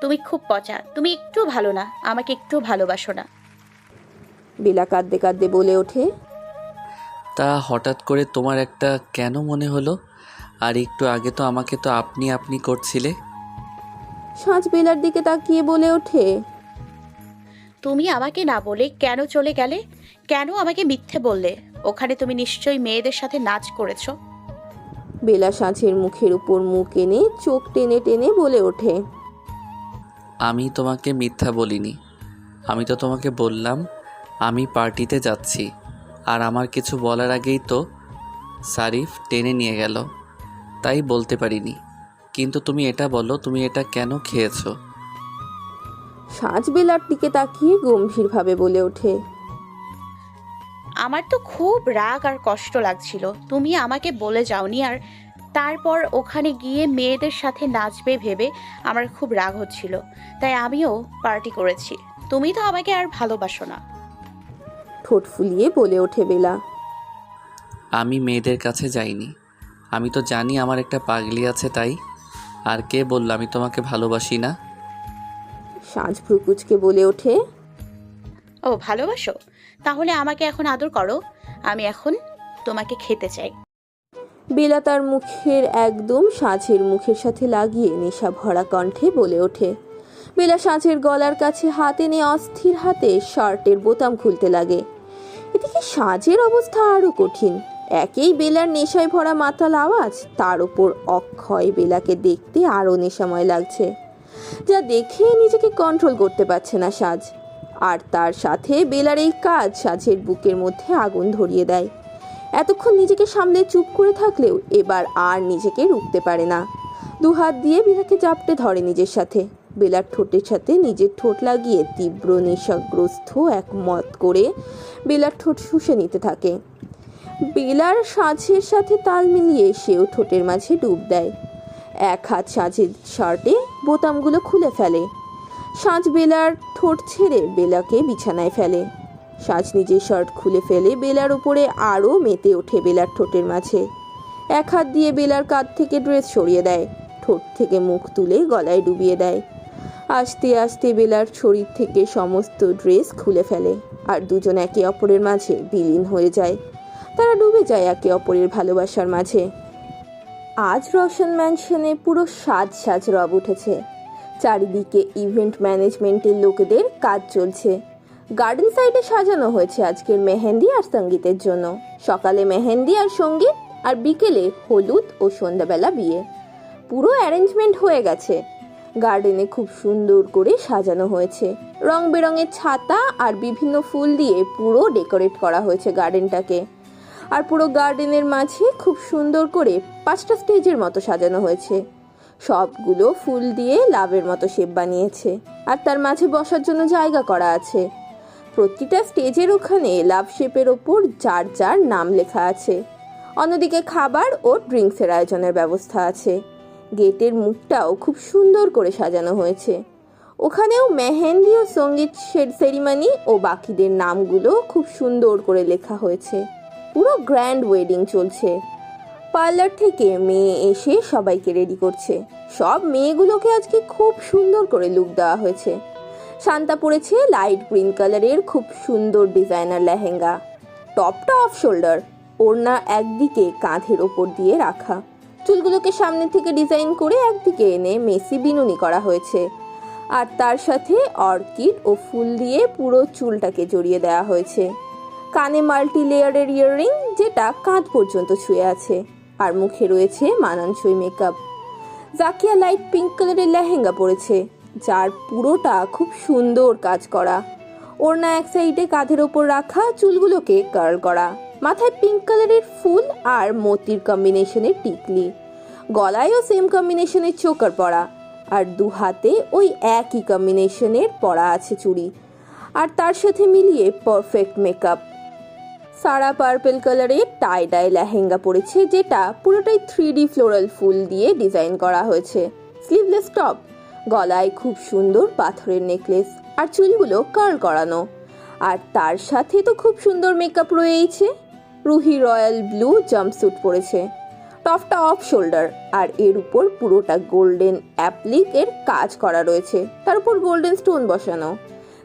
তুমি খুব পচা তুমি একটু ভালো না আমাকে একটু ভালোবাসো না। বেলা কাঁদতে কাঁদতে বলে ওঠে। তা হঠাৎ করে তোমার একটা কেন মনে হলো? আর একটু আগে তো আমাকে তো আপনি আপনি করছিলে। সাঁঝ বেলার দিকে তাকিয়ে বলে ওঠে। তুমি আমাকে না বলে কেন চলে গেলে? কেন আমাকে মিথ্যে বললে? ওখানে তুমি নিশ্চয়ই মেয়েদের সাথে নাচ করেছ। বেলা সাঁঝের মুখের উপর মুখ এনে চোখ টেনে টেনে বলে ওঠে। আমি তোমাকে মিথ্যা বলিনি। আমি তো তোমাকে বললাম আমি পার্টিতে যাচ্ছি। আর আমার কিছু বলার আগেই তো সারিফ টেনে নিয়ে গেল। তাই বলতে পারিনি। কিন্তু তুমি এটা বলো তুমি এটা কেন খেয়েছো? সাঁঝ বেলার দিকে তাকিয়ে গম্ভীরভাবে বলে ওঠে। আমার তো খুব রাগ আর কষ্ট লাগছিল। তুমি আমাকে বলে যাওনি আর তারপর ওখানে গিয়ে মেয়েদের সাথে নাচবে ভেবে আমার খুব রাগ হচ্ছিল। তাই আমিও পার্টি করেছি। তুমি তো আমাকে আর ভালোবাসো না। ঠোঁট ফুলিয়ে বলে ওঠে বেলা। আমি মেয়েদের কাছে যাইনি। আমি তো জানি আমার একটা পাগলি আছে তাই। আর কে বলল আমি তোমাকে ভালোবাসি না? সাজ ভ্রুকুচকে বলে ওঠে। ও ভালোবাসো? তাহলে আমাকে এখন আদর করো। আমি এখন তোমাকে খেতে চাই। বেলা তার মুখের একদম সাঁঝের মুখের সাথে লাগিয়ে নেশা ভরা কণ্ঠে বলে ওঠে। বেলা সাঁঝের গলার কাছে হাতে নিয়ে অস্থির হাতে শার্টের বোতাম খুলতে লাগে। এদিকে সাঁঝের অবস্থা আরও কঠিন। একেই বেলার নেশায় ভরা মাতাল আওয়াজ, তার ওপর অক্ষয় বেলাকে দেখতে আরও নেশাময় লাগছে। যা দেখে নিজেকে কন্ট্রোল করতে পারছে না সাজ আর তার সাথে বেলার এই কাজ সাজের বুকের মধ্যে আগুন ধরিয়ে দেয়। এতক্ষণ নিজেকে সামলে চুপ করে থাকলেও এবার আর নিজেকে রুখতে পারে না। দু হাত দিয়ে বেলাকে চাপটে ধরে নিজের সাথে। বেলার ঠোঁটের সাথে নিজের ঠোঁট লাগিয়ে তীব্র নেশাগ্রস্ত এক মত করে বেলার ঠোঁট শুষে নিতে থাকে। বেলার সাঁঝের সাথে তাল মিলিয়ে সেও ঠোঁটের মাঝে ডুব দেয়। এক হাত সাঁঝের শার্টে বোতামগুলো খুলে ফেলে। সাঁঝ বেলার ঠোঁট ছেড়ে বেলাকে বিছানায় ফেলে। সাজ নিজের শার্ট খুলে ফেলে বেলার উপরে আরও মেতে ওঠে বেলার ঠোঁটের মাঝে। এক হাত দিয়ে বেলার কাঁধ থেকে ড্রেস সরিয়ে দেয়, ঠোঁট থেকে মুখ তুলে গলায় ডুবিয়ে দেয়। আস্তে আস্তে বেলার শরীর থেকে সমস্ত ড্রেস খুলে ফেলে আর দুজন একে অপরের মাঝে বিলীন হয়ে যায়। তারা ডুবে যায় একে অপরের ভালোবাসার মাঝে। আজ রোশন ম্যানশনে পুরো সাজ সাজ রব উঠেছে। চারিদিকে ইভেন্ট ম্যানেজমেন্টের লোকেদের কাজ চলছে। গার্ডেন সাইডে সাজানো হয়েছে আজকের মেহেন্দি আর সঙ্গীতের জন্য। সকালে মেহেন্দি আর সংগীত আর বিকেলে হলুদ ও সন্ধ্যাবেলা বিয়ে। পুরো অ্যারেঞ্জমেন্ট হয়ে গেছে। গার্ডেনে খুব সুন্দর করে সাজানো হয়েছে। রং বেরঙের ছাতা আর বিভিন্ন ফুল দিয়ে পুরো ডেকোরেট করা হয়েছে গার্ডেনটাকে। আর পুরো গার্ডেনের মাঝে খুব সুন্দর করে পাঁচটা স্টেজের মতো সাজানো হয়েছে। সবগুলো ফুল দিয়ে লাভের মতো শেপ বানিয়েছে আর তার মাঝে বসার জন্য জায়গা করা আছে। প্রতিটা স্টেজের ওখানে লাভ শেপের ওপর যার যার নাম লেখা আছে। অন্যদিকে খাবার ও ড্রিঙ্কসের আয়োজনের ব্যবস্থা আছে। গেটের মুখটাও খুব সুন্দর করে সাজানো হয়েছে। ওখানেও মেহেন্দি ও সংগীত সেরিমানি ও বাকিদের নামগুলো খুব সুন্দর করে লেখা হয়েছে। পুরো গ্র্যান্ড ওয়েডিং চলছে। পার্লার থেকে মেয়ে এসে সবাইকে রেডি করছে। সব মেয়েগুলোকে আজকে খুব সুন্দর করে লুক দেওয়া হয়েছে। শান্তা পরেছে লাইট গ্রিন কালারের খুব সুন্দর ডিজাইনার লেহেঙ্গা। টপটা অফ শোল্ডার ওড়না একদিকে কাঁধের ওপর দিয়ে রাখা। চুলগুলোকে সামনে থেকে ডিজাইন করে একদিকে এনে মেসি বিনুনি করা হয়েছে। আর তার সাথে অর্কিড ও ফুল দিয়ে পুরো চুলটাকে জড়িয়ে দেওয়া হয়েছে। কানে মাল্টি লেয়ারের ইয়াররিং যেটা কাঁধ পর্যন্ত ছুঁয়ে আছে। আর মুখে রয়েছে মানানসই মেকআপ জাকিয়া লাইট পিঙ্ক কালারের লেহেঙ্গা পরেছে, যার পুরোটা খুব সুন্দর কাজ করা। ওড়না এক সাইডে কাঁধের ওপর রাখা চুলগুলোকে কার্ল করা। মাথায় পিঙ্ক কালারের ফুল আর মতির কম্বিনেশনের টিকলি। গলায়ও সেম কম্বিনেশনের চোকার পরা। আর দু হাতে ওই একই কম্বিনেশনের পরা আছে চুড়ি। আর তার সাথে মিলিয়ে পারফেক্ট মেকআপ সারা পার্পেল কালারের টাই ডাই লেহেঙ্গা পরেছে, যেটা পুরোটাই থ্রি ডি ফ্লোরাল ফুল দিয়ে ডিজাইন করা হয়েছে। স্লিভলেস টপ গলায় খুব সুন্দর পাথরের নেকলেস আর চুলগুলো কার্ল করানো। আর তার সাথে তো খুব সুন্দর মেকআপ রয়েছে রুহি রয়্যাল ব্লু জাম্পস্যুট পরেছে। টপটা অফ শোল্ডার আর এর উপর পুরোটা গোল্ডেন অ্যাপ্লিক এর কাজ করা রয়েছে। তার উপর গোল্ডেন স্টোন বসানো।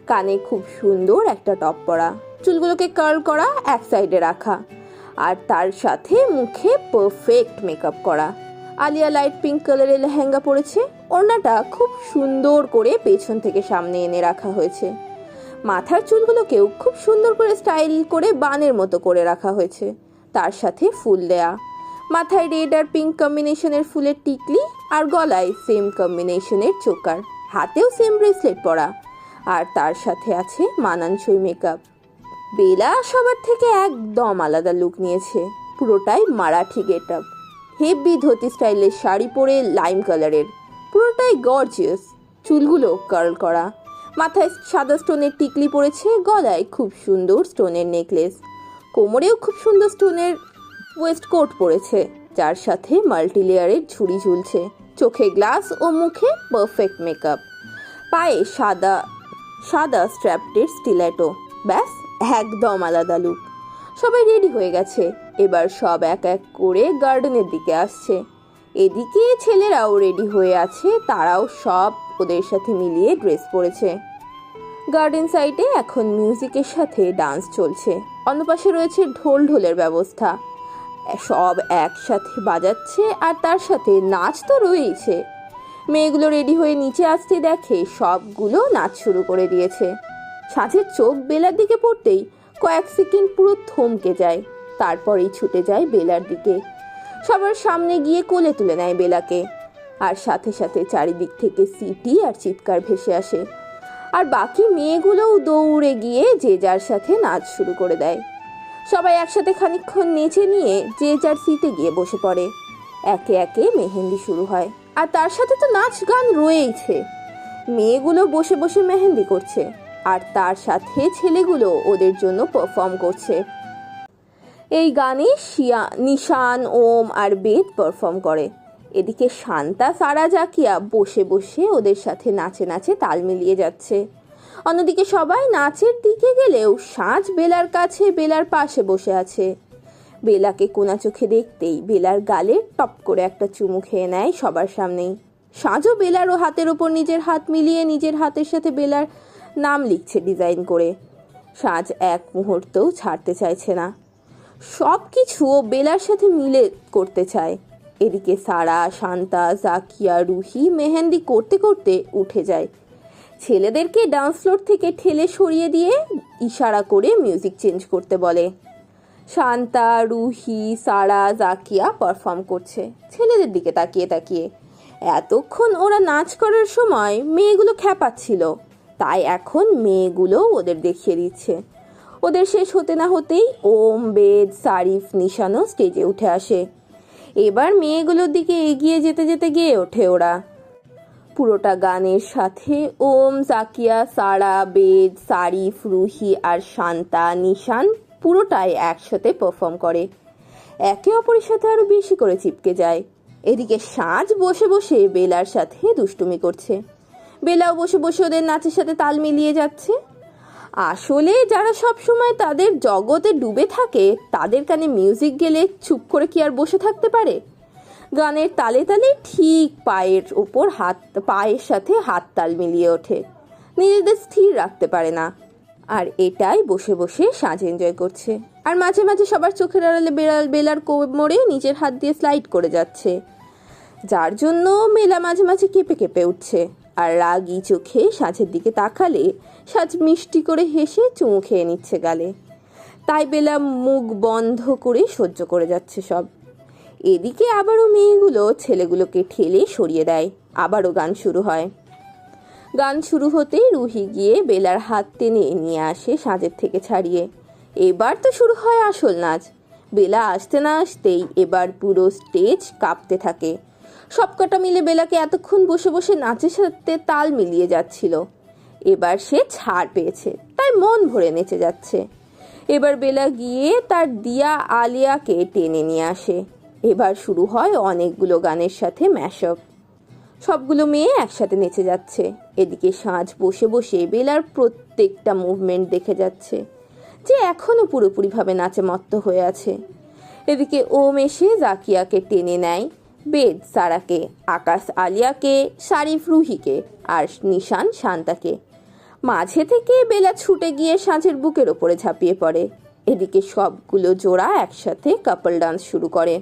কানে খুব সুন্দর একটা টপ পরা। চুলগুলোকে কার্ল করা, এক সাইডে রাখা। আর তার সাথে মুখে পারফেক্ট মেকআপ করা। আলিয়া লাইট পিঙ্ক কালারের লেহেঙ্গা পরেছে। ওড়নাটা খুব সুন্দর করে পেছন থেকে সামনে এনে রাখা হয়েছে। মাথার চুলগুলোকেও খুব সুন্দর করে স্টাইল করে বানের মতো করে রাখা হয়েছে। তার সাথে ফুল দেয়া। মাথায় রেড আর পিঙ্ক কম্বিনেশনের ফুলের টিকলি আর গলায় সেম কম্বিনেশনের চোকার। হাতেও সেম ব্রেসলেট পরা। আর তার সাথে আছে মানানসই মেকআপ বেলা সবার থেকে একদম আলাদা লুক নিয়েছে। পুরোটাই মারাঠি গেট আপ হেভি ধুতি স্টাইলের শাড়ি পরে লাইম কালারের পুরোটাই গর্জিয়াস চুলগুলো কার্ল করা। মাথায় সাদা স্টোনের টিকলি পরেছে গলায় খুব সুন্দর স্টোনের নেকলেস কোমরেও খুব সুন্দর স্টোনের ওয়েস্ট কোট পরেছে যার সাথে মাল্টি লেয়ারের ঝুড়ি ঝুলছে। চোখে গ্লাস ও মুখে পারফেক্ট মেকআপ পায়ে সাদা সাদা স্ট্র্যাপটের স্টিলেটো ব্যাস একদম আলাদা লুক সবাই রেডি হয়ে গেছে। এবার সব এক এক করে গার্ডেনের দিকে আসছে। এদিকে ছেলেরাও রেডি হয়ে আছে, তারাও সব ওদের সাথে মিলিয়ে ড্রেস পরেছে। গার্ডেন সাইডে এখন মিউজিকের সাথে ডান্স চলছে। অন্য পাশে রয়েছে ঢোল ঢোলের ব্যবস্থা। সব একসাথে বাজাচ্ছে আর তার সাথে নাচ তো রয়েইছে। মেয়েগুলো রেডি হয়ে নিচে আসতে দেখে সবগুলো নাচ শুরু করে দিয়েছে। সাঁঝের চোখ বেলার দিকে পড়তেই কয়েক সেকেন্ড পুরো থমকে যায়, তারপরেই ছুটে যায় বেলার দিকে। সবার সামনে গিয়ে কোলে তুলে নেয় বেলাকে। আর সাথে সাথে চারিদিক থেকে সিটি আর চিৎকার ভেসে আসে। আর বাকি মেয়েগুলোও দৌড়ে গিয়ে যে যার সাথে নাচ শুরু করে দেয়। সবাই একসাথে খানিকক্ষণ নেচে নিয়ে যে যার সিটে গিয়ে বসে পড়ে। একে একে মেহেন্দি শুরু হয়, আর তার সাথে তো নাচ গান রয়েইছে। মেয়েগুলো বসে বসে মেহেন্দি করছে। আর তার সাথে ছেলেগুলো ওদের জন্য পারফর্ম করছে। এই গানে শিয়া, নিশান, ওম আর বেদ পারফর্ম করে। এদিকে শান্তা সারা জাকিয়া বসে বসে ওদের সাথে নাচে নাচে তাল মিলিয়ে যাচ্ছে। অন্যদিকে সবাই নাচের দিকে গেলেও সাঁঝ বেলার কাছে বেলার পাশে বসে আছে। বেলাকে কোনা চোখে দেখতেই বেলার গালে টপ করে একটা চুমু খেয়ে নেয় সবার সামনেই। সাঁঝও বেলার ও হাতের ওপর নিজের হাত মিলিয়ে নিজের হাতের সাথে বেলার নাম লিখছে ডিজাইন করে। সাজ এক মুহূর্তও ছাড়তে চাইছে না। সব কিছু ও বেলার সাথে মিলে করতে চায়। এদিকে সারা, শান্তা, জাকিয়া, রুহি মেহেন্দি করতে করতে উঠে যায়। ছেলেদেরকে ডান্স ফ্লোর থেকে ঠেলে সরিয়ে দিয়ে ইশারা করে মিউজিক চেঞ্জ করতে বলে। শান্তা, রুহি, সারা, জাকিয়া পারফর্ম করছে। ছেলেদের দিকে তাকিয়ে তাকিয়ে। এতক্ষণ ওরা নাচ করার সময় মেয়েগুলো খ্যাপাচ্ছিল। তাই এখন মেয়েগুলো ওদের দেখিয়ে দিচ্ছে। ওদের শেষ হতে না হতেই ওম, বেদ, সারিফ, নিশানও স্টেজে উঠে আসে। এবার মেয়েগুলোর দিকে এগিয়ে যেতে যেতে গিয়ে ওঠে ওরা। পুরোটা গানের সাথে ওম, জাকিয়া, সারা, বেদ, সারিফ, রুহি আর শান্তা, নিশান পুরোটাই একসাথে পারফর্ম করে। একে অপরের সাথে আরও বেশি করে চিপকে যায়। এদিকে সাজ বসে বসে বেলার সাথে দুষ্টুমি করছে। বেলাও বসে বসে ওদের নাচের সাথে তাল মিলিয়ে যাচ্ছে। আসলে যারা সব সময় তাদের জগতে ডুবে থাকে, তাদের কানে মিউজিক গেলে চুপ করে কি আর বসে থাকতে পারে? গানের তালে তালে ঠিক পায়ের ওপর হাত, পায়ের সাথে হাত তাল মিলিয়ে ওঠে। নিজেদের স্থির রাখতে পারে না। আর এটাই বসে বসে সাজ এনজয় করছে। আর মাঝে মাঝে সবার চোখের আড়ালে বেড়াল, বেলার কোমরে নিজের হাত দিয়ে স্লাইড করে যাচ্ছে। যার জন্য মেলা মাঝে মাঝে কেঁপে কেঁপে উঠছে। আর রাগি চোখে সাজের দিকে তাকালে সাজ মিষ্টি করে হেসে চুমু খেয়ে নিচ্ছে গালে। তাই বেলা মুখ বন্ধ করে সহ্য করে যাচ্ছে সব। এদিকে আবারও মেয়েগুলো ছেলেগুলোকে ঠেলে সরিয়ে দেয়। আবারও গান শুরু হয়। গান শুরু হতেই রুহি গিয়ে বেলার হাত টেনে নিয়ে আসে সাজের থেকে ছাড়িয়ে। এবার তো শুরু হয় আসল নাচ। বেলা আসতে না আসতেই এবার পুরো স্টেজ কাঁপতে থাকে। সবকটা মিলে বেলাকে এতক্ষণ বসে বসে নাচের সাথে তাল মিলিয়ে যাচ্ছিল। এবার সে ছাড় পেয়েছে, তাই মন ভরে নেচে যাচ্ছে। এবার বেলা গিয়ে তার দিয়া আলিয়াকে টেনে নিয়ে আসে। এবার শুরু হয় অনেকগুলো গানের সাথে ম্যাশআপ। সবগুলো মেয়ে একসাথে নেচে যাচ্ছে। এদিকে সাঁঝ বসে বসে বেলার প্রত্যেকটা মুভমেন্ট দেখে যাচ্ছে, যে এখনও পুরোপুরিভাবে নাচে মত্ত হয়ে আছে। এদিকে ওম এসে জাকিয়াকে টেনে নেয়। বেদ সারাকে, আকাশ আলিয়াকে, শারিফ রুহিকে, আর নিশান শান্তাকে। মাঝে থেকে বেলা ছুটে গিয়ে সাঁঝের বুকের ওপরে ঝাঁপিয়ে পড়ে। এদিকে সবগুলো জোড়া একসাথে কাপল ডান্স শুরু করে।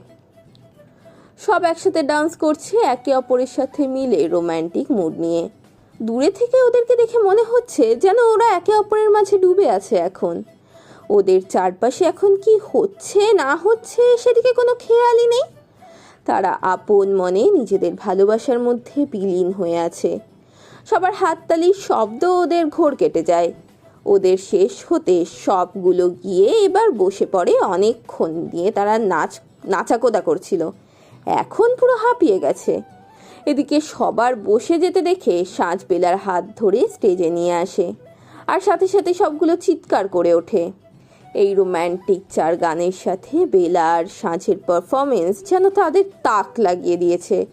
সব একসাথে ডান্স করছে একে অপরের সাথে মিলে রোম্যান্টিক মুড নিয়ে। দূরে থেকে ওদেরকে দেখে মনে হচ্ছে যেন ওরা একে অপরের মাঝে ডুবে আছে এখন। ওদের চারপাশে এখন কি হচ্ছে, না হচ্ছে, সেদিকে কোনো খেয়ালই নেই। তারা আপন মনে নিজেদের ভালোবাসার মধ্যে বিলীন হয়ে আছে। সবার হাততালির শব্দ ওদের ঘোর কেটে যায়। ওদের শেষ হতে সবগুলো গিয়ে এবার বসে পড়ে অনেকক্ষণ দিয়ে তারা নাচ, নাচাকোদা করছিল। এখন পুরো হাঁপিয়ে গেছে। এদিকে সবার বসে যেতে দেখে সাঁঝ বেলার হাত ধরে স্টেজে নিয়ে আসে। আর সাথে সাথে সবগুলো চিৎকার করে ওঠে। এই রোম্যান্টিক চার গানের সাথে বেলা আর সাঁঝের পারফরমেন্স যেন তাদের তাক লাগিয়ে দিয়েছে।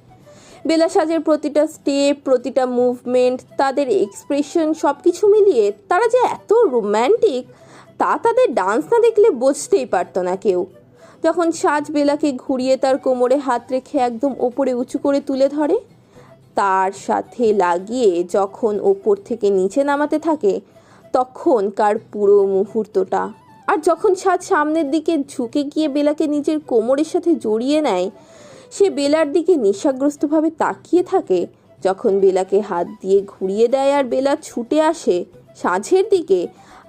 বেলা সাজের প্রতিটা স্টেপ প্রতিটা মুভমেন্ট তাদের এক্সপ্রেশন সব কিছু মিলিয়ে তারা যে এত রোম্যান্টিক তা তাদের ডান্স না দেখলে বুঝতেই পারতো না কেউ। যখন সাজ বেলাকে ঘুরিয়ে তার কোমরে হাত রেখে একদম ওপরে উঁচু করে তুলে ধরে, তার সাথে লাগিয়ে যখন ওপর থেকে নিচে নামাতে থাকে তখনকার পুরো মুহূর্তটা আর যখন সাজ সামনের দিকে ঝুঁকে গিয়ে বেলাকে নিজের কোমরের সাথে জড়িয়ে নেয়, সে বেলার দিকে নেশাগ্রস্তভাবে তাকিয়ে থাকে। যখন বেলাকে হাত দিয়ে ঘুরিয়ে দেয় আর বেলা ছুটে আসে সাঁঝের দিকে,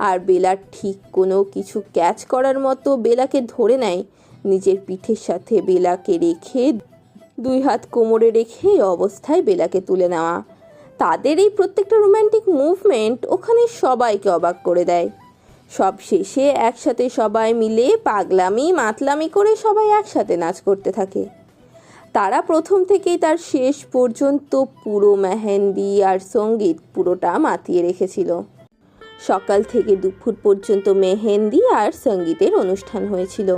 আর বেলার ঠিক কোনো কিছু ক্যাচ করার মতো বেলাকে ধরে নেয়। নিজের পিঠের সাথে বেলাকে রেখে দুই হাত কোমরে রেখে এই অবস্থায় বেলাকে তুলে নেওয়া। তাদের এই প্রত্যেকটা রোম্যান্টিক মুভমেন্ট ওখানে সবাইকে অবাক করে দেয়। সব শেষে একসাথে সবাই মিলে পাগলামি, মাতলামি করে সবাই একসাথে নাচ করতে থাকে। তারা প্রথম থেকেই তার শেষ পর্যন্ত পুরো মেহেন্দি আর সংগীত পুরোটা মাতিয়ে রেখেছিল। সকাল থেকে দুপুর পর্যন্ত মেহেন্দি আর সঙ্গীতের অনুষ্ঠান হয়েছিল।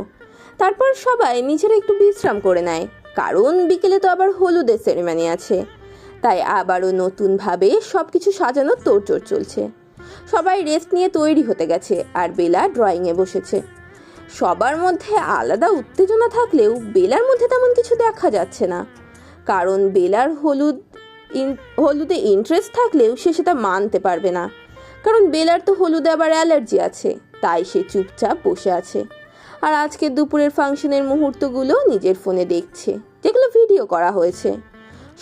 তারপর সবাই নিজেরা একটু বিশ্রাম করে নেয়, কারণ বিকেলে তো আবার হলুদের সেরেমানি আছে। তাই আবারও নতুনভাবে সব কিছু সাজানোর তোড়জোড় চলছে। সবাই রেস্ট নিয়ে তৈরি হতে গেছে আর বেলা ড্রয়িংয়ে বসেছে। সবার মধ্যে আলাদা উত্তেজনা থাকলেও বেলার মধ্যে তেমন কিছু দেখা যাচ্ছে না। কারণ বেলার হলুদ হলুদে ইন্টারেস্ট থাকলেও সে সেটা মানতে পারবে না। কারণ বেলার তো হলুদে আবার অ্যালার্জি আছে, তাই সে চুপচাপ বসে আছে। আর আজকে দুপুরের ফাংশনের মুহূর্তগুলো নিজের ফোনে দেখছে, যেগুলো ভিডিও করা হয়েছে।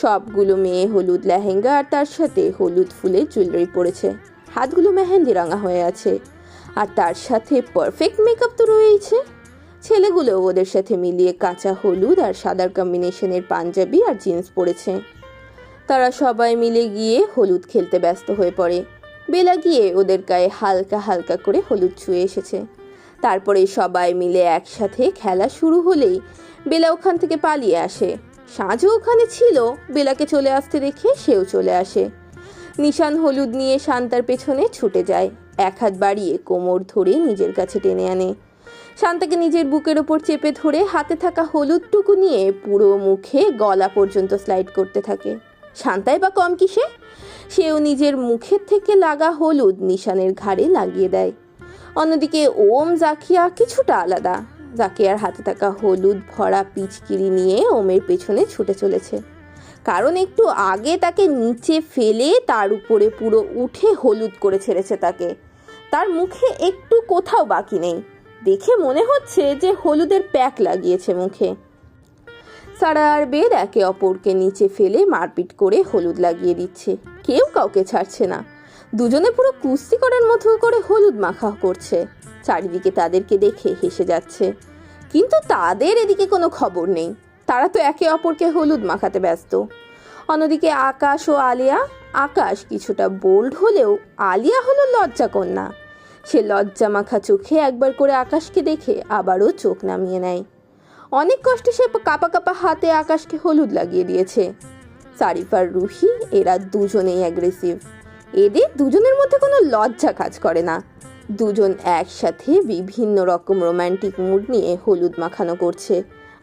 সবগুলো মেয়ে হলুদ লেহেঙ্গা আর তার সাথে হলুদ ফুলের জুয়েলারি পরেছে। হাতগুলো মেহেন্দি রাঙা হয়ে আছে। আর তার সাথে পারফেক্ট মেকআপ তো রয়েছে ছেলেগুলো ওদের সাথে মিলিয়ে কাঁচা হলুদ আর সাদার কম্বিনেশনের পাঞ্জাবি আর জিন্স পরেছে। তারা সবাই মিলে গিয়ে হলুদ খেলতে ব্যস্ত হয়ে পড়ে। বেলা গিয়ে ওদের গায়ে হালকা হালকা করে হলুদ ছুঁয়ে এসেছে। তারপরে সবাই মিলে একসাথে খেলা শুরু হলেই বেলা ওখান থেকে পালিয়ে আসে। সাঁঝও ওখানে ছিল, বেলাকে চলে আসতে দেখে সেও চলে আসে। নিশান হলুদ নিয়ে শান্তার পেছনে ছুটে যায়। এক হাত বাড়িয়ে কোমর ধরে নিজের কাছে টেনে আনে। শান্তাকে নিজের বুকের ওপর চেপে ধরে হাতে থাকা হলুদটুকু নিয়ে পুরো মুখে গলা পর্যন্ত স্লাইড করতে থাকে। শান্তায় বা কম কিসে? সেও নিজের মুখের থেকে লাগা হলুদ নিশানের ঘাড়ে লাগিয়ে দেয়। অন্যদিকে ওম জাকিয়া কিছুটা আলাদা। জাকিয়ার হাতে থাকা হলুদ ভরা পিচকিরি নিয়ে ওমের পেছনে ছুটে চলেছে। কারণ একটু আগে তাকে নিচে ফেলে তার উপরে পুরো উঠে হলুদ করে ছেড়েছে তাকে। তার মুখে একটু কোথাও বাকি নেই। দেখে মনে হচ্ছে যে হলুদের প্যাক লাগিয়েছে মুখে। সারা আর বেদ একে অপরকে নিচে ফেলে মারপিট করে হলুদ লাগিয়ে দিচ্ছে। কেউ কাউকে ছাড়ছে না। দুজনে পুরো কুস্তি করার মতো করে হলুদ মাখা করছে। চারিদিকে তাদেরকে দেখে হেসে যাচ্ছে। কিন্তু তাদের এদিকে কোনো খবর নেই। তারা তো একে অপরকে হলুদ মাখাতে ব্যস্ত। অন্যদিকে আকাশ ও আলিয়া, আকাশ কিছুটা বোল্ড হলেও আলিয়া হলো লজ্জা কন্যা। সে লজ্জা মাখা চোখে একবার করে আকাশকে দেখে আবারও চোখ নামিয়ে নেয়। অনেক কষ্টে সে কাপা কাপা হাতে আকাশকে হলুদ লাগিয়ে দিয়েছে। সারিফার রুহি, এরা দুজনেই অ্যাগ্রেসিভ এদের দুজনের মধ্যে কোনো লজ্জা কাজ করে না। দুজন একসাথে বিভিন্ন রকম রোমান্টিক মুড নিয়ে হলুদ মাখানো করছে।